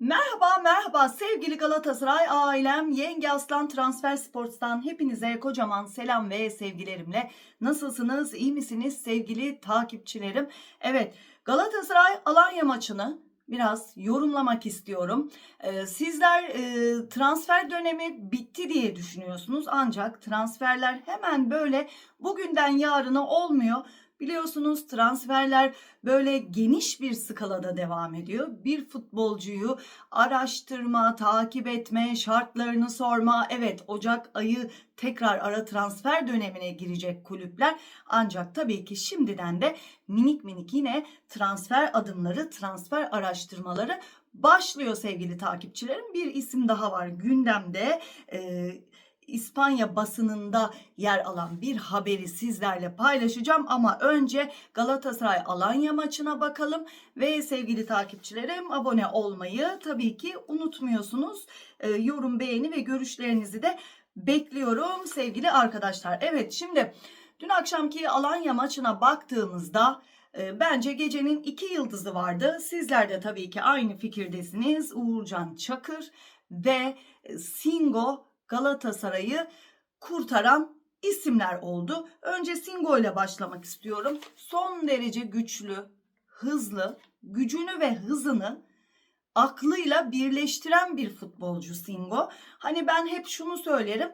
Merhaba merhaba. Sevgili Galatasaray ailem Yenge Aslan Transfer Sports'tan hepinize kocaman selam ve sevgilerimle. Nasılsınız? İyi misiniz sevgili takipçilerim? Evet Galatasaray Alanya maçını biraz yorumlamak istiyorum. Ee, sizler e, transfer dönemi bitti diye düşünüyorsunuz. Ancak transferler hemen böyle bugünden yarına olmuyor Biliyorsunuz transferler böyle geniş bir skalada devam ediyor. Bir futbolcuyu araştırma, takip etme, şartlarını sorma. Evet Ocak ayı tekrar ara transfer dönemine girecek kulüpler. Ancak tabii ki şimdiden de minik minik yine transfer adımları, transfer araştırmaları başlıyor sevgili takipçilerim. Bir isim daha var gündemde. Ee, İspanya basınında yer alan bir haberi sizlerle paylaşacağım ama önce Galatasaray Alanya maçına bakalım ve sevgili takipçilerim abone olmayı tabii ki unutmuyorsunuz. Ee, yorum, beğeni ve görüşlerinizi de bekliyorum sevgili arkadaşlar. Evet şimdi dün akşamki Alanya maçına baktığımızda e, bence gecenin iki yıldızı vardı. Sizler de tabii ki aynı fikirdesiniz. Uğurcan Çakır ve e, Singo Galatasaray'ı kurtaran isimler oldu. Önce Singo ile başlamak istiyorum. Son derece güçlü, hızlı, gücünü ve hızını aklıyla birleştiren bir futbolcu Singo. Hani ben hep şunu söylerim.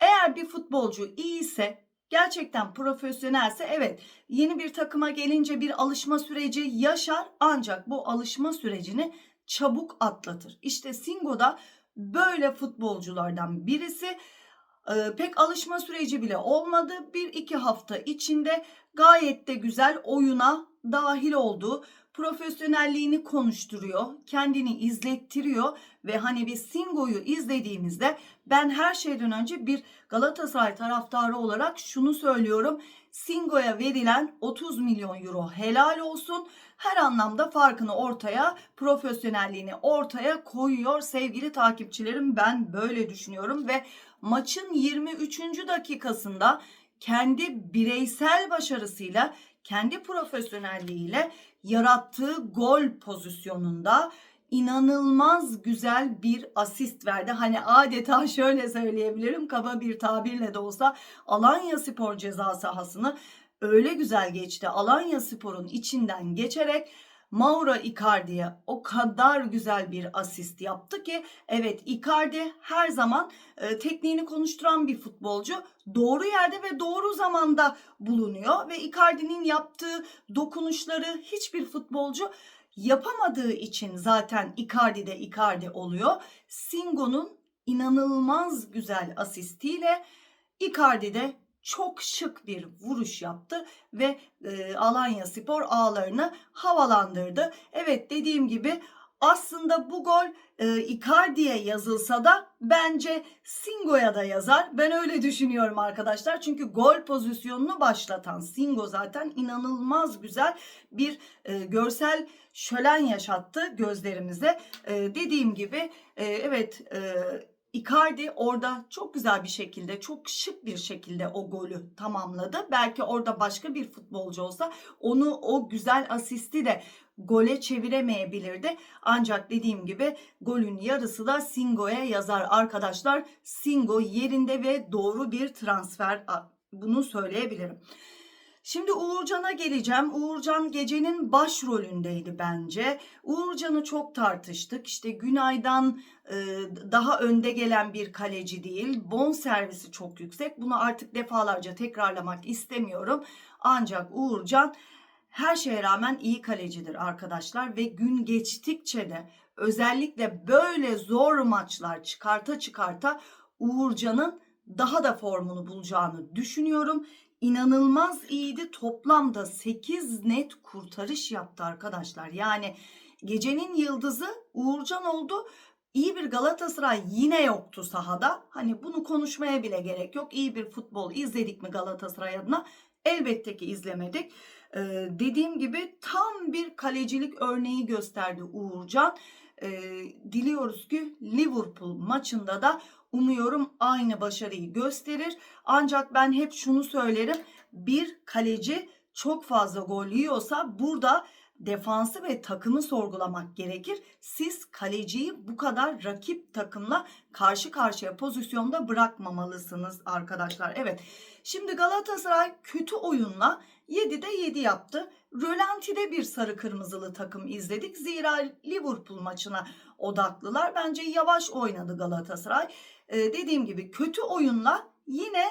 Eğer bir futbolcu iyiyse, gerçekten profesyonelse evet yeni bir takıma gelince bir alışma süreci yaşar ancak bu alışma sürecini çabuk atlatır. İşte Singo da böyle futbolculardan birisi. Ee, pek alışma süreci bile olmadı. Bir iki hafta içinde gayet de güzel oyuna dahil oldu. Profesyonelliğini konuşturuyor, kendini izlettiriyor ve hani biz Singo'yu izlediğimizde ben her şeyden önce bir Galatasaray taraftarı olarak şunu söylüyorum. Singo'ya verilen 30 milyon euro helal olsun. Her anlamda farkını ortaya, profesyonelliğini ortaya koyuyor sevgili takipçilerim. Ben böyle düşünüyorum ve maçın 23. dakikasında kendi bireysel başarısıyla, kendi profesyonelliğiyle yarattığı gol pozisyonunda inanılmaz güzel bir asist verdi. Hani adeta şöyle söyleyebilirim kaba bir tabirle de olsa Alanya Spor ceza sahasını öyle güzel geçti. Alanya Spor'un içinden geçerek Mauro Icardi'ye o kadar güzel bir asist yaptı ki evet Icardi her zaman e, tekniğini konuşturan bir futbolcu. Doğru yerde ve doğru zamanda bulunuyor ve Icardi'nin yaptığı dokunuşları hiçbir futbolcu yapamadığı için zaten Icardi de Icardi oluyor. Singo'nun inanılmaz güzel asistiyle Icardi de çok şık bir vuruş yaptı ve e, Alanya Spor ağlarını havalandırdı. Evet dediğim gibi aslında bu gol e, Icardi'ye yazılsa da bence Singo'ya da yazar. Ben öyle düşünüyorum arkadaşlar. Çünkü gol pozisyonunu başlatan Singo zaten inanılmaz güzel bir e, görsel şölen yaşattı gözlerimize. E, dediğim gibi e, evet e, Icardi orada çok güzel bir şekilde, çok şık bir şekilde o golü tamamladı. Belki orada başka bir futbolcu olsa onu o güzel asisti de gole çeviremeyebilirdi. Ancak dediğim gibi golün yarısı da Singo'ya yazar arkadaşlar. Singo yerinde ve doğru bir transfer bunu söyleyebilirim. Şimdi Uğurcan'a geleceğim. Uğurcan gecenin başrolündeydi bence. Uğurcan'ı çok tartıştık. İşte Günay'dan e, daha önde gelen bir kaleci değil. Bon servisi çok yüksek. Bunu artık defalarca tekrarlamak istemiyorum. Ancak Uğurcan her şeye rağmen iyi kalecidir arkadaşlar ve gün geçtikçe de özellikle böyle zor maçlar çıkarta çıkarta Uğurcan'ın daha da formunu bulacağını düşünüyorum inanılmaz iyiydi. Toplamda 8 net kurtarış yaptı arkadaşlar. Yani gecenin yıldızı Uğurcan oldu. İyi bir Galatasaray yine yoktu sahada. Hani bunu konuşmaya bile gerek yok. İyi bir futbol izledik mi Galatasaray adına? Elbette ki izlemedik. Ee, dediğim gibi tam bir kalecilik örneği gösterdi Uğurcan. Ee, diliyoruz ki Liverpool maçında da umuyorum aynı başarıyı gösterir. Ancak ben hep şunu söylerim. Bir kaleci çok fazla gol yiyorsa burada defansı ve takımı sorgulamak gerekir. Siz kaleciyi bu kadar rakip takımla karşı karşıya pozisyonda bırakmamalısınız arkadaşlar. Evet. Şimdi Galatasaray kötü oyunla 7'de 7 yaptı. Rölanti'de bir sarı kırmızılı takım izledik. Zira Liverpool maçına odaklılar. Bence yavaş oynadı Galatasaray. Ee, dediğim gibi kötü oyunla yine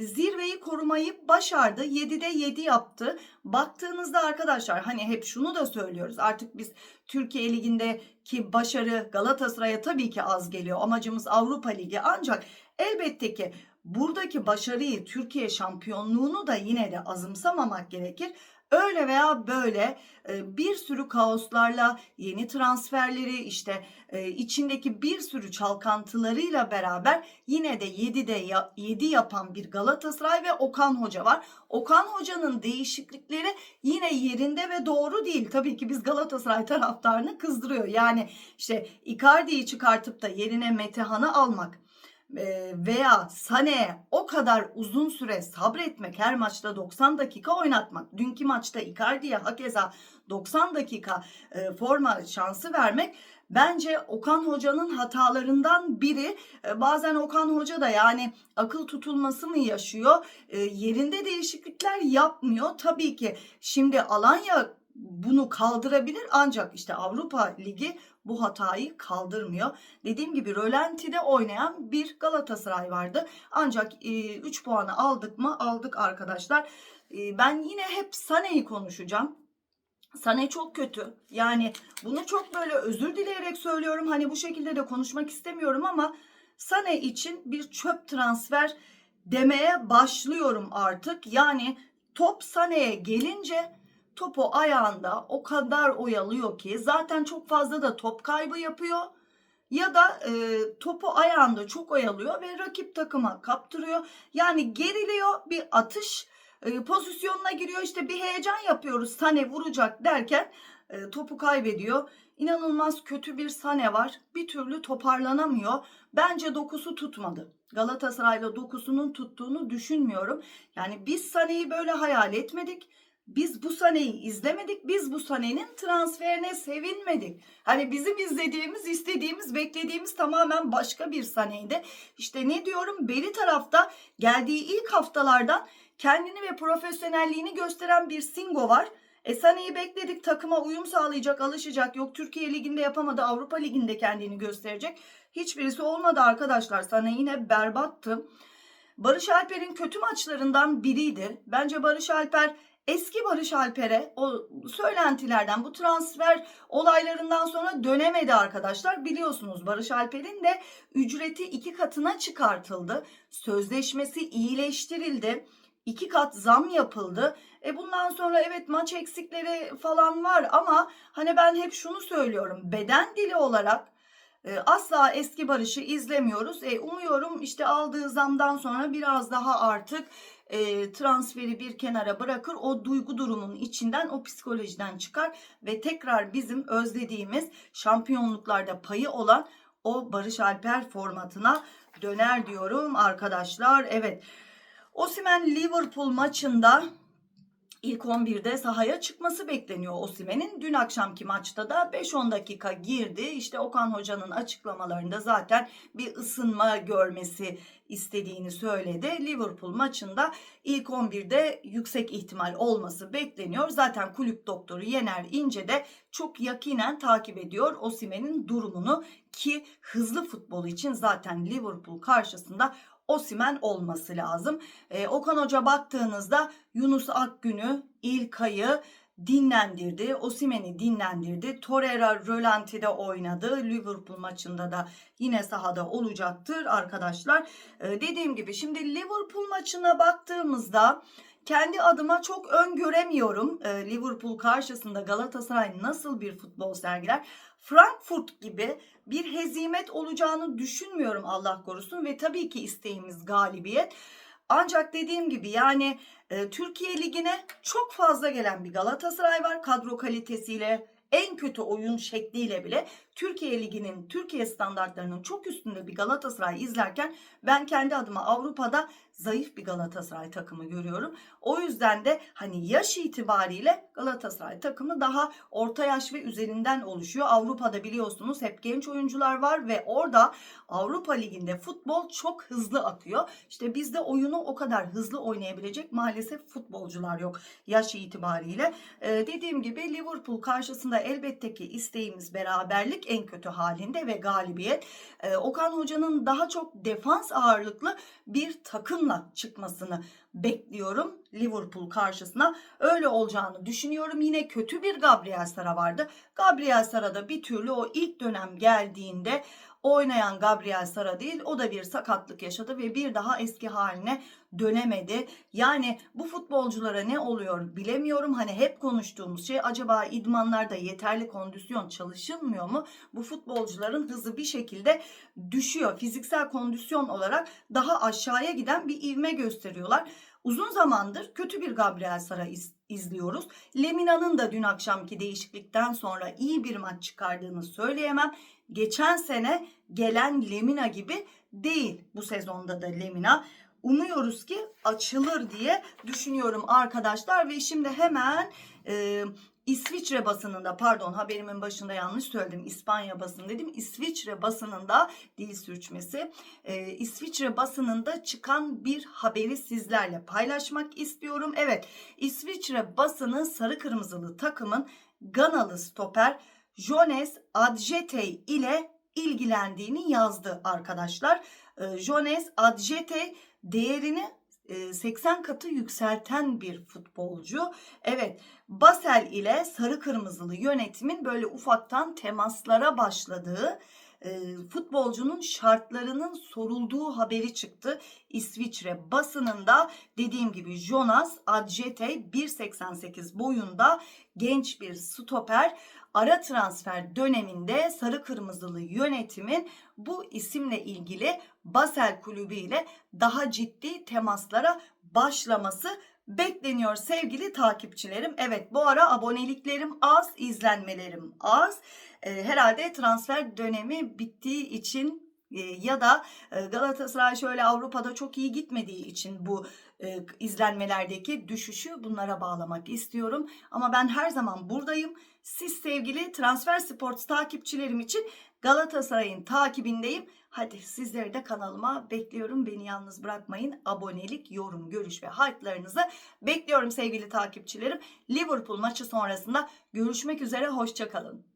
zirveyi korumayı başardı. 7'de 7 yaptı. Baktığınızda arkadaşlar hani hep şunu da söylüyoruz. Artık biz Türkiye Ligi'ndeki başarı Galatasaray'a tabii ki az geliyor. Amacımız Avrupa Ligi ancak elbette ki buradaki başarıyı Türkiye şampiyonluğunu da yine de azımsamamak gerekir. Öyle veya böyle bir sürü kaoslarla yeni transferleri işte içindeki bir sürü çalkantılarıyla beraber yine de 7'de 7 yapan bir Galatasaray ve Okan Hoca var. Okan Hoca'nın değişiklikleri yine yerinde ve doğru değil. Tabii ki biz Galatasaray taraftarını kızdırıyor. Yani işte Icardi'yi çıkartıp da yerine Metehan'ı almak veya Sane'ye o kadar uzun süre sabretmek her maçta 90 dakika oynatmak. Dünkü maçta Icardi'ye hakeza 90 dakika forma şansı vermek bence Okan Hoca'nın hatalarından biri. Bazen Okan Hoca da yani akıl tutulması mı yaşıyor? Yerinde değişiklikler yapmıyor. Tabii ki şimdi Alanya bunu kaldırabilir ancak işte Avrupa Ligi bu hatayı kaldırmıyor. Dediğim gibi rölantide oynayan bir Galatasaray vardı. Ancak 3 e, puanı aldık mı? Aldık arkadaşlar. E, ben yine hep Sane'yi konuşacağım. Sane çok kötü. Yani bunu çok böyle özür dileyerek söylüyorum. Hani bu şekilde de konuşmak istemiyorum ama Sane için bir çöp transfer demeye başlıyorum artık. Yani top Sane'ye gelince topu ayağında o kadar oyalıyor ki zaten çok fazla da top kaybı yapıyor. Ya da e, topu ayağında çok oyalıyor ve rakip takıma kaptırıyor. Yani geriliyor bir atış e, pozisyonuna giriyor işte bir heyecan yapıyoruz Sane vuracak derken e, topu kaybediyor. İnanılmaz kötü bir Sane var. Bir türlü toparlanamıyor. Bence dokusu tutmadı. Galatasaray'la dokusunun tuttuğunu düşünmüyorum. Yani biz Sane'yi böyle hayal etmedik. Biz bu Sane'yi izlemedik. Biz bu Sane'nin transferine sevinmedik. Hani bizim izlediğimiz, istediğimiz, beklediğimiz tamamen başka bir Sane'ydi. İşte ne diyorum? Beri tarafta geldiği ilk haftalardan kendini ve profesyonelliğini gösteren bir Singo var. E Sane'yi bekledik takıma uyum sağlayacak, alışacak. Yok Türkiye Ligi'nde yapamadı, Avrupa Ligi'nde kendini gösterecek. Hiçbirisi olmadı arkadaşlar. Sane yine berbattı. Barış Alper'in kötü maçlarından biriydi. Bence Barış Alper eski Barış Alper'e o söylentilerden bu transfer olaylarından sonra dönemedi arkadaşlar. Biliyorsunuz Barış Alper'in de ücreti iki katına çıkartıldı. Sözleşmesi iyileştirildi. iki kat zam yapıldı. E bundan sonra evet maç eksikleri falan var ama hani ben hep şunu söylüyorum. Beden dili olarak e, asla eski Barış'ı izlemiyoruz. E, umuyorum işte aldığı zamdan sonra biraz daha artık e, transferi bir kenara bırakır. O duygu durumunun içinden o psikolojiden çıkar ve tekrar bizim özlediğimiz şampiyonluklarda payı olan o Barış Alper formatına döner diyorum arkadaşlar. Evet. Osimen Liverpool maçında ilk 11'de sahaya çıkması bekleniyor Osimen'in. Dün akşamki maçta da 5-10 dakika girdi. İşte Okan Hoca'nın açıklamalarında zaten bir ısınma görmesi istediğini söyledi. Liverpool maçında ilk 11'de yüksek ihtimal olması bekleniyor. Zaten kulüp doktoru Yener İnce de çok yakinen takip ediyor Osimen'in durumunu ki hızlı futbol için zaten Liverpool karşısında Osimen olması lazım. E, Okan Hoca baktığınızda Yunus Akgün'ü, İlkay'ı dinlendirdi. Osimen'i dinlendirdi. Torreira rölantide oynadı. Liverpool maçında da yine sahada olacaktır arkadaşlar. E, dediğim gibi şimdi Liverpool maçına baktığımızda kendi adıma çok öngöremiyorum. E, Liverpool karşısında Galatasaray nasıl bir futbol sergiler. Frankfurt gibi bir hezimet olacağını düşünmüyorum Allah korusun ve tabii ki isteğimiz galibiyet. Ancak dediğim gibi yani e, Türkiye Ligi'ne çok fazla gelen bir Galatasaray var kadro kalitesiyle en kötü oyun şekliyle bile Türkiye Ligi'nin, Türkiye standartlarının çok üstünde bir Galatasaray izlerken ben kendi adıma Avrupa'da zayıf bir Galatasaray takımı görüyorum. O yüzden de hani yaş itibariyle Galatasaray takımı daha orta yaş ve üzerinden oluşuyor. Avrupa'da biliyorsunuz hep genç oyuncular var ve orada Avrupa Ligi'nde futbol çok hızlı akıyor. İşte bizde oyunu o kadar hızlı oynayabilecek maalesef futbolcular yok yaş itibariyle. Ee, dediğim gibi Liverpool karşısında elbette ki isteğimiz beraberlik en kötü halinde ve galibiyet. Ee, Okan Hoca'nın daha çok defans ağırlıklı bir takımla çıkmasını bekliyorum Liverpool karşısına. Öyle olacağını düşünüyorum. Yine kötü bir Gabriel Sara vardı. Gabriel Sara da bir türlü o ilk dönem geldiğinde oynayan Gabriel Sara değil o da bir sakatlık yaşadı ve bir daha eski haline dönemedi. Yani bu futbolculara ne oluyor bilemiyorum. Hani hep konuştuğumuz şey acaba idmanlarda yeterli kondisyon çalışılmıyor mu? Bu futbolcuların hızı bir şekilde düşüyor. Fiziksel kondisyon olarak daha aşağıya giden bir ivme gösteriyorlar. Uzun zamandır kötü bir Gabriel Sara iz- izliyoruz. Lemina'nın da dün akşamki değişiklikten sonra iyi bir maç çıkardığını söyleyemem. Geçen sene gelen Lemina gibi değil bu sezonda da Lemina. Umuyoruz ki açılır diye düşünüyorum arkadaşlar ve şimdi hemen e, İsviçre basınında pardon haberimin başında yanlış söyledim İspanya basını dedim İsviçre basınında dil sürçmesi e, İsviçre basınında çıkan bir haberi sizlerle paylaşmak istiyorum. Evet İsviçre basını sarı kırmızılı takımın Ganalı stoper Jones Adjetey ile ilgilendiğini yazdı arkadaşlar. E, Jones Adjetey değerini e, 80 katı yükselten bir futbolcu. Evet Basel ile sarı kırmızılı yönetimin böyle ufaktan temaslara başladığı e, futbolcunun şartlarının sorulduğu haberi çıktı. İsviçre basınında dediğim gibi Jonas Adjetey 1.88 boyunda genç bir stoper ara transfer döneminde sarı kırmızılı yönetimin bu isimle ilgili Basel kulübü ile daha ciddi temaslara başlaması bekleniyor sevgili takipçilerim. Evet bu ara aboneliklerim az, izlenmelerim az. Ee, herhalde transfer dönemi bittiği için e, ya da e, Galatasaray şöyle Avrupa'da çok iyi gitmediği için bu e, izlenmelerdeki düşüşü bunlara bağlamak istiyorum. Ama ben her zaman buradayım. Siz sevgili Transfer Sports takipçilerim için Galatasaray'ın takibindeyim. Hadi sizleri de kanalıma bekliyorum. Beni yalnız bırakmayın. Abonelik, yorum, görüş ve hype'larınızı bekliyorum sevgili takipçilerim. Liverpool maçı sonrasında görüşmek üzere. Hoşçakalın.